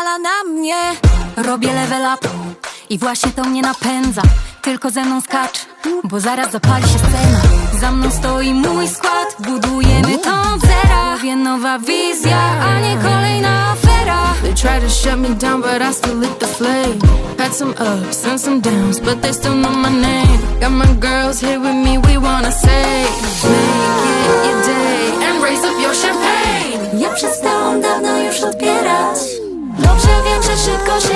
żala na mnie. Robię level up i właśnie to mnie napędza. Tylko ze mną skacz, bo zaraz zapali się scena. Za mną stoi mój skład, budujemy to zera. Mówię nowa wizja, a nie kolejna afera. They try to shut me down, but I still lit the flame. Had some ups and some downs, but they still know my name. Got my girls here with me, we wanna say Make it your day and raise up your champagne. Ja przestałam dawno już od Dobrze wiem, że szybko się